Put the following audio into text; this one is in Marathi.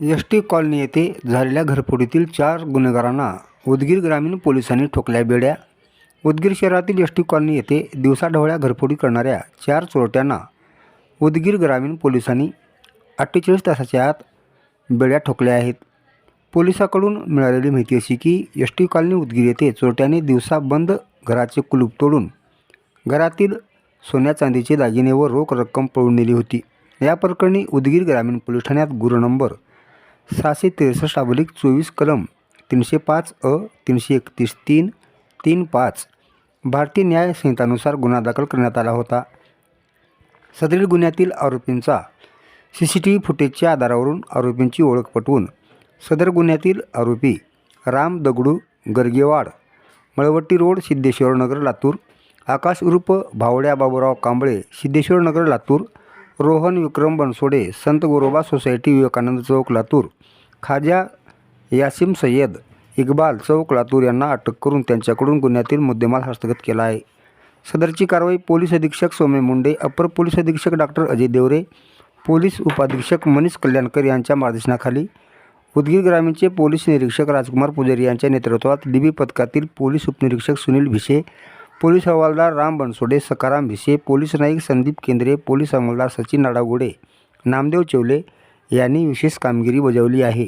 एस टी कॉलनी येथे झालेल्या घरफोडीतील चार गुन्हेगारांना उदगीर ग्रामीण पोलिसांनी ठोकल्या बेड्या. उदगीर शहरातील एस टी कॉलनी येथे दिवसाढवळ्या घरफोडी करणाऱ्या चार चोरट्यांना उदगीर ग्रामीण पोलिसांनी अठ्ठेचाळीस तासाच्या आत बेड्या ठोकल्या आहेत. पोलिसाकडून मिळालेली माहिती अशी की एस टी कॉलनी उदगीर येथे चोरट्याने दिवसा बंद घराचे कुलूप तोडून घरातील सोन्या चांदीचे दागिने व रोख रक्कम पळून नेली होती. या प्रकरणी उदगीर ग्रामीण पोलीस ठाण्यात गुरु नंबर सहाशे त्रेसष्ट अबलिक चोवीस कलम तीनशे पाच अ तीनशे एकतीस तीन तीन पाच भारतीय न्याय संहितानुसार गुन्हा दाखल करण्यात आला होता. सदरील गुन्ह्यातील आरोपींचा सी सी टी व्ही फुटेजच्या आधारावरून आरोपींची ओळख पटवून सदर गुन्ह्यातील आरोपी राम दगडू गर्गेवाड मळवट्टी रोड सिद्धेश्वर नगर लातूर आकाश उर्फ भावड्या बाबूराव कांबळे सिद्धेश्वर नगर लातूर रोहन विक्रम बनसोडे संत गोरोबा सोसायटी विवेकानंद चौक लातूर. खाजा यासिम सय्यद इक्बाल चौक लातूर यांना अटक करून त्यांच्याकडून गुन्ह्यातील मुद्देमाल हस्तगत केला आहे. सदरची कारवाई पोलीस अधीक्षक सौम्य मुंडे अपर पोलीस अधीक्षक डॉक्टर अजय देवरे पोलीस उपाधीक्षक मनीष कल्याणकर यांच्या मार्गदर्शनाखाली उदगीर ग्रामीणचे पोलीस निरीक्षक राजकुमार पुजारी यांच्या नेतृत्वात डीबी पथकातील पोलीस उपनिरीक्षक सुनील भिसे पोलीस हवालदार राम बनसोडे सकाराम भिसे पोलीस नाईक संदीप केंद्रे पोलीस हवालदार सचिन नाडागुडे नामदेव चेवले यांनी विशेष कामगिरी बजावली आहे.